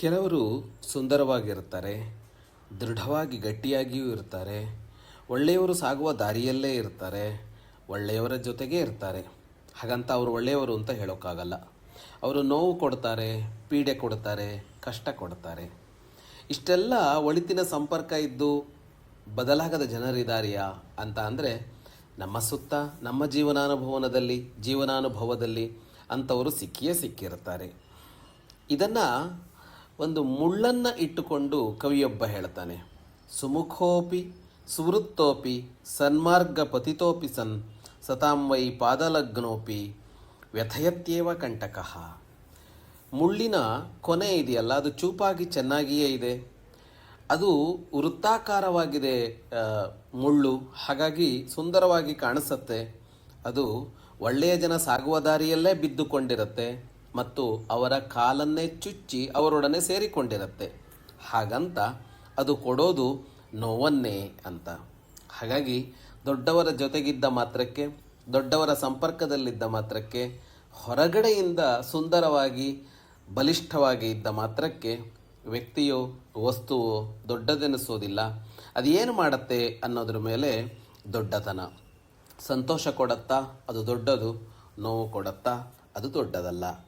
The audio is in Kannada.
ಕೆಲವರು ಸುಂದರವಾಗಿರ್ತಾರೆ ದೃಢವಾಗಿ ಗಟ್ಟಿಯಾಗಿಯೂ ಇರ್ತಾರೆ ಒಳ್ಳೆಯವರು ಸಾಗುವ ದಾರಿಯಲ್ಲೇ ಇರ್ತಾರೆ ಒಳ್ಳೆಯವರ ಜೊತೆಗೇ ಇರ್ತಾರೆ. ಹಾಗಂತ ಅವರು ಒಳ್ಳೆಯವರು ಅಂತ ಹೇಳೋಕ್ಕಾಗಲ್ಲ. ಅವರು ನೋವು ಕೊಡ್ತಾರೆ, ಪೀಡೆ ಕೊಡ್ತಾರೆ, ಕಷ್ಟ ಕೊಡ್ತಾರೆ. ಇಷ್ಟೆಲ್ಲ ಒಳಿತಿನ ಸಂಪರ್ಕ ಇದ್ದು ಬದಲಾಗದ ಜನರಿದಾರಿಯಾ ಅಂತ ಅಂದರೆ, ನಮ್ಮ ಸುತ್ತ, ನಮ್ಮ ಜೀವನಾನುಭವನದಲ್ಲಿ, ಜೀವನಾನುಭವದಲ್ಲಿ ಅಂಥವರು ಸಿಕ್ಕಿಯೇ ಸಿಕ್ಕಿರ್ತಾರೆ ಇದನ್ನು ಒಂದು ಮುಳ್ಳನ್ನು ಇಟ್ಟುಕೊಂಡು ಕವಿಯೊಬ್ಬ ಹೇಳ್ತಾನೆ ಸುಮುಖೋಪಿ ಸುವೃತ್ತೋಪಿ ಸನ್ಮಾರ್ಗ ಪತಿತೋಪಿ ಸನ್ ಸತಾಂ ವೈ ಪಾದಲಗ್ನೋಪಿ ವ್ಯಥಯತ್ಯೇವ ಕಂಟಕಃ. ಮುಳ್ಳಿನ ಕೊನೆ ಇದೆಯಲ್ಲ, ಅದು ಚೂಪಾಗಿ ಚೆನ್ನಾಗಿಯೇ ಇದೆ. ಅದು ವೃತ್ತಾಕಾರವಾಗಿದೆ ಮುಳ್ಳು. ಹಾಗಾಗಿ ಸುಂದರವಾಗಿ ಕಾಣಿಸುತ್ತೆ. ಅದು ಒಳ್ಳೆಯ ಜನ ಸಾಗುವ ದಾರಿಯಲ್ಲೇ ಬಿದ್ದುಕೊಂಡಿರುತ್ತೆ. ಮತ್ತು ಅವರ ಕಾಲನ್ನೇ ಚುಚ್ಚಿ ಅವರೊಡನೆ ಸೇರಿಕೊಂಡಿರುತ್ತೆ. ಹಾಗಂತ ಅದು ಕೊಡೋದು ನೋವನ್ನೇ ಅಂತ. ಹಾಗಾಗಿ ದೊಡ್ಡವರ ಜೊತೆಗಿದ್ದ ಮಾತ್ರಕ್ಕೆ, ದೊಡ್ಡವರ ಸಂಪರ್ಕದಲ್ಲಿದ್ದ ಮಾತ್ರಕ್ಕೆ, ಹೊರಗಡೆಯಿಂದ ಸುಂದರವಾಗಿ ಬಲಿಷ್ಠವಾಗಿ ಇದ್ದ ಮಾತ್ರಕ್ಕೆ ವ್ಯಕ್ತಿಯೋ, ವಸ್ತುವೋ ದೊಡ್ಡದೆನಿಸೋದಿಲ್ಲ. ಅದೇನು ಮಾಡತ್ತೆ ಅನ್ನೋದ್ರ ಮೇಲೆ ದೊಡ್ಡತನ. ಸಂತೋಷ ಕೊಡತ್ತಾ ಅದು ದೊಡ್ಡದು, ನೋವು ಕೊಡತ್ತಾ ಅದು ದೊಡ್ಡದಲ್ಲ.